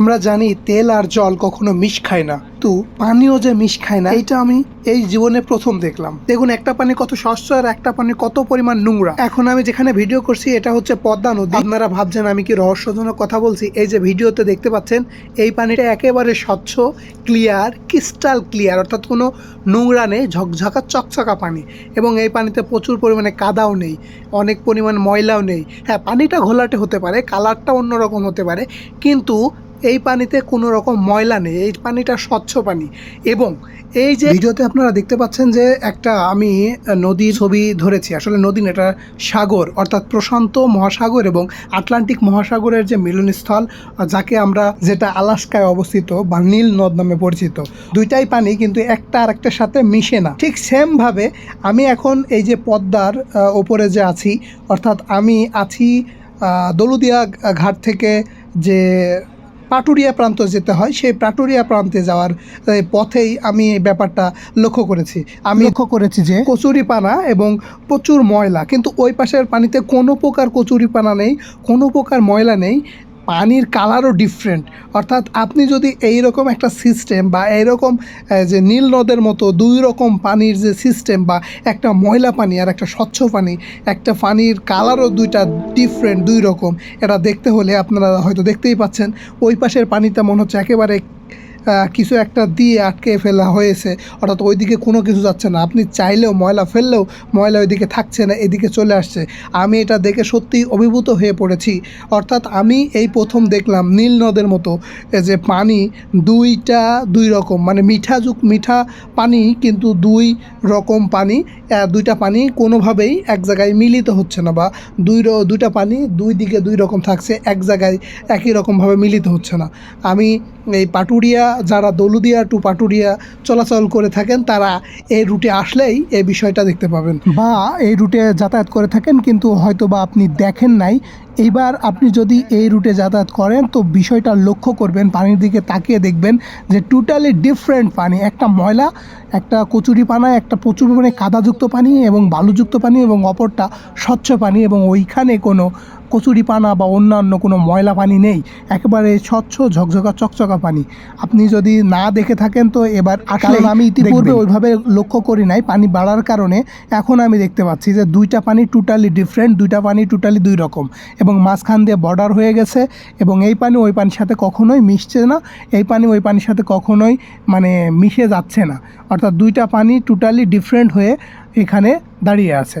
আমরা জানি তেল আর জল কখনো মিশ খায় না। তো, পানিও যে মিশ খায় না এটা আমি এই জীবনে প্রথম দেখলাম। দেখুন, একটা পানি কত স্বচ্ছ আর একটা পানি কত পরিমাণ নোংরা। এখন আমি যেখানে ভিডিও করছি, এটা হচ্ছে পদ্মা নদী। আপনারা ভাবছেন আমি কি রহস্যজনক কথা বলছি? এই যে ভিডিওতে দেখতে পাচ্ছেন, এই পানিটা একেবারে স্বচ্ছ ক্লিয়ার ক্রিস্টাল ক্লিয়ার অর্থাৎ কোনো নোংরা নেই, ঝকঝকা, চকচকা পানি। এবং এই পানিতে প্রচুর পরিমাণে কাদাও নেই, অনেক পরিমাণ ময়লাও নেই। হ্যাঁ পানিটা ঘোলাটে হতে পারে কালারটা অন্যরকম হতে পারে, কিন্তু এই পানিতে কোনো রকম ময়লা নেই, এই পানিটা স্বচ্ছ পানি। এবং এই যে ভিডিওতে আপনারা দেখতে পাচ্ছেন যে একটা আমি নদীর ছবি ধরেছি, আসলে নদী এটা সাগর, অর্থাৎ প্রশান্ত মহাসাগর এবং আটলান্টিক মহাসাগরের যে মিলনস্থল, যাকে আমরা যেটা আলাস্কায় অবস্থিত বা নীল নদ নামে পরিচিত, দুইটাই পানি কিন্তু একটা আর একটার সাথে মিশে না। ঠিক সেমভাবে আমি এখন এই যে পদ্মার ওপরে যে আছি, অর্থাৎ আমি আছি দলুদিয়া ঘাট থেকে যে পাটুরিয়া প্রান্ত যেতে হয় সেই পাটুরিয়া প্রান্তে যাওয়ার পথেই আমি এই ব্যাপারটা লক্ষ্য করেছি। আমি লক্ষ্য করেছি যে কচুরিপানা এবং প্রচুর ময়লা কিন্তু ওই পাশের পানিতে কোনো প্রকার কচুরিপানা নেই কোনো প্রকার ময়লা নেই। পানির কালারও ডিফারেন্ট অর্থাৎ আপনি যদি এই রকম একটা সিস্টেম বা এইরকম রকম যে নীল নদের মতো দুই রকম পানির যে সিস্টেম বা একটা ময়লা পানি আর একটা স্বচ্ছ পানি, একটা পানির কালারও দুইটা ডিফারেন্ট দুই রকম, এটা দেখতে হলে আপনারা হয়তো দেখতেই পাচ্ছেন। ওই পাশের পানিটা মনে হচ্ছে একেবারে কিছু একটা দিয়ে আটকে ফেলা হয়েছে। অর্থাৎ ওইদিকে কোনো কিছু যাচ্ছে না। আপনি চাইলেও ময়লা ফেললেও ময়লা ওইদিকে থাকছে না, এদিকে চলে আসছে। আমি এটা দেখে সত্যিই অভিভূত হয়ে পড়েছি। অর্থাৎ আমি এই প্রথম দেখলাম নীল নদের মতো যে পানি দুইটা, দুই রকম মানে মিঠা যুগ মিঠা পানি কিন্তু দুই রকম পানি দুইটা পানি কোনোভাবেই এক জায়গায় মিলিত হচ্ছে না বা দুই দুইটা পানি দুই দিকে দুই রকম থাকছে, এক জায়গায় একই রকমভাবে মিলিত হচ্ছে না। আমি এই পাটুরিয়া যারা দলুদিয়া টু পাটুরিয়া চলাচল করে থাকেন, তারা এই রুটে আসলেই এই বিষয়টা দেখতে পাবেন। বা এই রুটে যাতায়াত করে থাকেন, কিন্তু হয়তো বা আপনি দেখেন নাই। এইবার আপনি যদি এই রুটে যাতায়াত করেন, তো বিষয়টা লক্ষ্য করবেন, পানির দিকে তাকিয়ে দেখবেন যে টোটালি ডিফারেন্ট পানি। একটা ময়লা, একটা কচুরি পানা, একটা প্রচুর পরিমাণে কাদাযুক্ত পানি এবং বালুযুক্ত পানি এবং অপরটা স্বচ্ছ পানি এবং ওইখানে কোনো কচুরি পানা বা অন্যান্য কোনো ময়লা পানি নেই একেবারে স্বচ্ছ ঝকঝকা চকচকা পানি। আপনি যদি না দেখে থাকেন তো এবার কারণ আমি ইতিপূর্বে ওইভাবে লক্ষ্য করি নাই পানি বাড়ার কারণে এখন আমি দেখতে পাচ্ছি যে দুইটা পানি টোটালি ডিফারেন্ট দুইটা পানি টোটালি দুই রকম। এবং মাঝখান দিয়ে বর্ডার হয়ে গেছে এবং এই পানি ওই পানির সাথে কখনোই মিশছে না এই পানি ওই পানির সাথে কখনোই মানে মিশে যাচ্ছে না। অর্থাৎ দুইটা পানি টোটালি ডিফারেন্ট হয়ে এখানে দাঁড়িয়ে আছে।